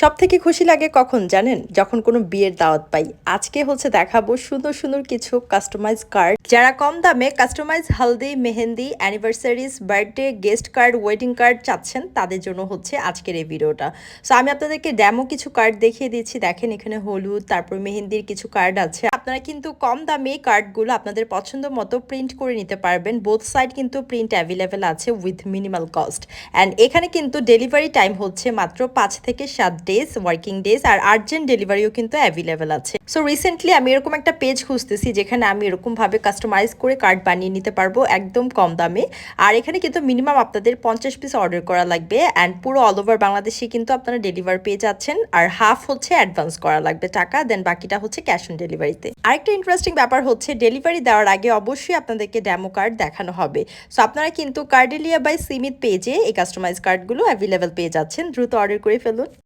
সব থেকে খুশি লাগে কখন জানেন? যখন কোনো বিয়ের দাওয়াত পাই। আজকে হচ্ছে দেখাবো সুন্দর সুন্দর কিছু কাস্টমাইজ কার্ড যারা কম দামে customise haldi, mehendi anniversaries birthday guest card wedding card চাচ্ছেন, তাদের জন্য হচ্ছে আজকের এই ভিডিওটা। সো আমি আপনাদেরকে ড্যামো কিছু কার্ড দেখিয়ে দিচ্ছি। দেখেন এখানে হলুদ, তারপর মেহেন্দির কিছু কার্ড আছে। আপনারা কিন্তু কম দামে কার্ডগুলো আপনাদের পছন্দ মতো প্রিন্ট করে নিতে পারবেন। বোথ সাইড কিন্তু প্রিন্ট অ্যাভেলেবেল আছে উইথ মিনিমাল কস্ট অ্যান্ড এখানে কিন্তু ডেলিভারি টাইম হচ্ছে মাত্র পাঁচ থেকে সাত ডেজ ওয়ার্কিং ডেজ আর আর্জেন্ট ডেলিভারিও কিন্তু অ্যাভেলেবেল আছে। সো রিসেন্টলি আমি এরকম একটা পেজ খুঁজতেছি যেখানে আমি এরকমভাবে কাস্টমাইজ করে কার্ড বানিয়ে নিতে পারব একদম কম দামে। আর এখানে কিন্তু মিনিমাম আপনাদের পঞ্চাশ পিস অর্ডার করা লাগবে অ্যান্ড পুরো অল ওভার বাংলাদেশে কিন্তু আপনারা ডেলিভার পেয়ে যাচ্ছেন। আর হাফ হচ্ছে অ্যাডভান্স করা লাগবে টাকা দেন বাকিটা হচ্ছে ক্যাশ অন ডেলিভারিতে আরেকটা ইন্টারেস্টিং ব্যাপার হচ্ছে ডেলিভারি দেওয়ার আগে অবশ্যই আপনাদেরকে ডেমো কার্ড দেখানো হবে। সো আপনারা কিন্তু কার্ডেলিয়া বাই সিমিত পেজে এই কাস্টমাইজ কার্ডগুলো অ্যাভেলেবেল পেয়ে যাচ্ছেন। দ্রুত অর্ডার করে ফেলুন।